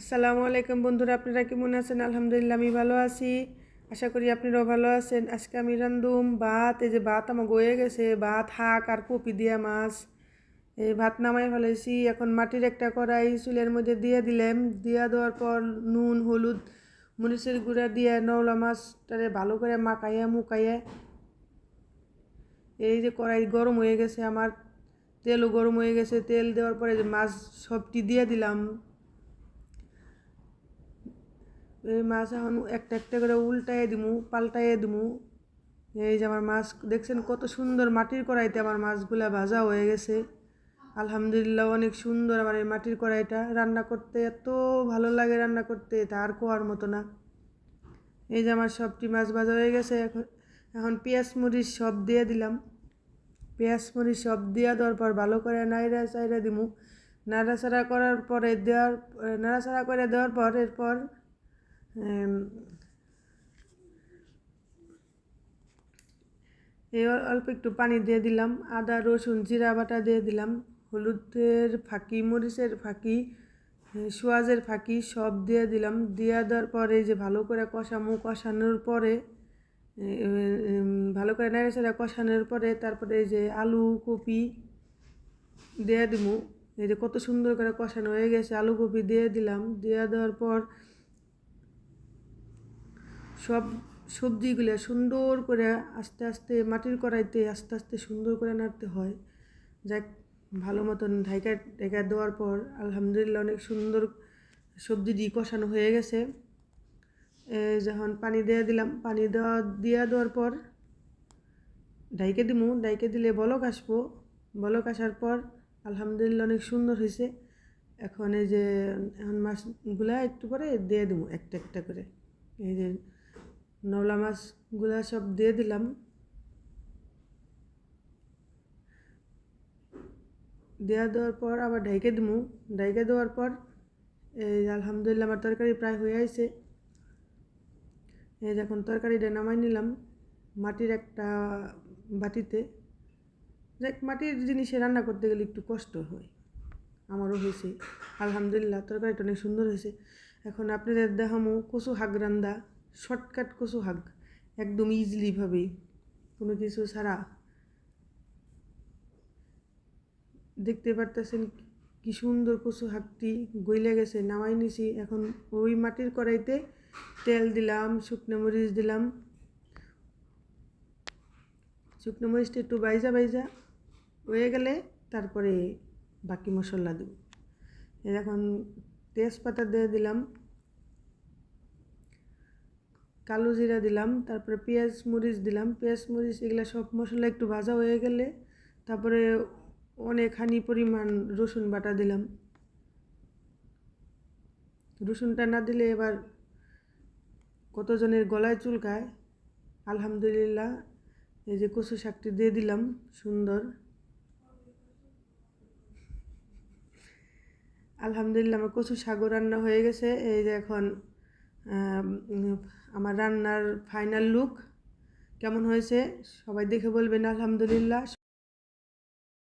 আসসালামু আলাইকুম বন্ধুরা, আপনারা কেমন আছেন? আলহামদুলিল্লাহ, আমি ভালো আছি। আশা করি আপনারাও ভালো আছেন। আজকে আমি রান্ধুম ভাত, এই যে ভাত আমার গয়ে গেছে, ভাত শাক আর কপি দিয়া মাছ। এই ভাত নামাই ফেলেছি এখন মাটির একটা কড়াই চুলের মধ্যে দিয়ে দিলাম। দিয়া দেওয়ার পর নুন, হলুদ, মরিচের গুঁড়া দিয়ে নওলা মাছটারে ভালো করে মাখাইয়া, মুখাইয়া এই যে কড়াই গরম হয়ে গেছে আমার। তেলও গরম হয়ে গেছে। তেল দেওয়ার পরে যে মাছ সবটি দিয়ে দিলাম। এই মাছ এখন একটা একটা করে উল্টাইয়ে দিমু, পাল্টাইয়ে দিমু। এই যে আমার মাছ, দেখছেন কত সুন্দর মাটির কড়াইতে আমার মাছগুলা ভাজা হয়ে গেছে। আলহামদুলিল্লাহ অনেক সুন্দর আমার এই মাটির কড়াইটা। রান্না করতে এত ভালো লাগে, রান্না করতে তার কোয়ার মতো না। এই যে আমার সবটি মাছ ভাজা হয়ে গেছে, এখন এখন পেঁয়াজ মরিচ সব দিয়ে দিলাম। পেঁয়াজ মরিচ সব দেওয়া দেওয়ার পর ভালো করে নাইড়া চাইড়া দিমু। নাড়াচাড়া করার পরে দেওয়ার নাড়াচাড়া করে দেওয়ার পর এরপর এই অল্প একটু পানি দিয়ে দিলাম। আদা, রসুন, জিরা বাটা দিয়ে দিলাম। হলুদের ফাঁকি, মরিচের ফাঁকি সোয়াজের ফাঁকি সব দিয়ে দিলাম। দিয়ে দেওয়ার পরে যে ভালো করে কষামু, কষানোর পরে ভালো করে নেড়ে চেড়ে কষানোর পরে তারপরে এই যে আলু কপি দিয়ে দিমু। এই যে কত সুন্দর করে কষানো হয়ে গেছে, আলু কপি দিয়ে দিলাম। দিয়ে দেওয়ার পর সব সবজিগুলো সুন্দর করে আস্তে আস্তে মাটির কড়াইতে আস্তে আস্তে সুন্দর করে নাড়তে হয়। যাক, ভালো মতন ঢাকা ঢাকা দেওয়ার পর আলহামদুলিল্লাহ অনেক সুন্দর সবজি দিয়ে কষানো হয়ে গেছে। যখন পানি দিয়ে দিলাম, পানি দেওয়া, দিয়ে দেওয়ার পর ডাইকে দিমু। ডাইকে দিলে বলক আসব। বলক আসার পর আলহামদুলিল্লাহ অনেক সুন্দর হয়েছে। এখন এই যে, এখন মাছগুলা একটু পরে দিয়ে দেবো একটা একটা করে। এই যে নওলা মাছগুলা সব দিয়ে দিলাম। দেওয়া দেওয়ার পর আবার ঢাইকে দিমু। ঢাইকে দেওয়ার পর এই আলহামদুলিল্লাহ আমার তরকারি প্রায় হয়ে আইছে। এই যখন তরকারিটা নামাই নিলাম মাটির একটা বাটিতে। দেখ, মাটির জিনিসে রান্না করতে গেলে একটু কষ্ট হয়। আমারও হয়েছে। আলহামদুলিল্লাহ, তরকারিটা অনেক সুন্দর হয়েছে। এখন আপনাদের দেখামো কচু শাক রান্দা শর্টকাট কচু শাক একদম ইজিলিভাবে কোনো কিছু ছাড়া। দেখতে পারতেছেন কি সুন্দর কচু গইলে গেছে, নামাই নিছি। এখন ওই মাটির কড়াইতে তেল দিলাম, শুকনো মরিচ দিলাম। শুকনো মরিচটা একটু বাইজা বাইজা হয়ে গেলে তারপরে বাকি মশলা দেব। এখন তেজপাতা দিয়ে দিলাম। কালো জিরা দিলাম, তারপরে পেঁয়াজ মরিচ দিলাম। পেঁয়াজ, মরিচ এগুলো সব মশলা একটু ভাজা হয়ে গেলে তারপরে অনেকখানি পরিমাণ রসুন বাটা দিলাম। রসুনটা না দিলে এবার কতজনের গলায় চুলকায়? আলহামদুলিল্লাহ, এই যে কচু শাকটি দিয়ে দিলাম, সুন্দর। আলহামদুলিল্লাহ, আমার কচু শাকও রান্না হয়ে গেছে। এই যে এখন আমার রান্নার ফাইনাল লুক কেমন হয়েছে? সবাই দেখে বলবেন আলহামদুলিল্লাহ।